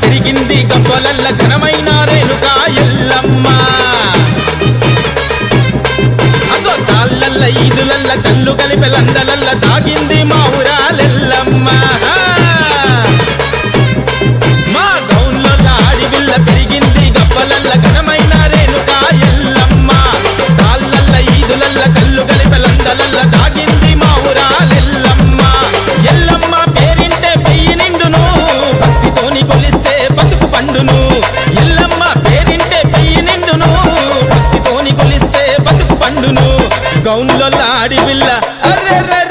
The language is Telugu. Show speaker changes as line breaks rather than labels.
తిరిగింది గబ్బలల్ల ఘనమైన రేణుక అదో తాళ్ళల్ల ఈదులల్ల కళ్ళు కలిపెలందలల్ల తాగింది మా మౌన్లో లాడి బిల్ల అర్రె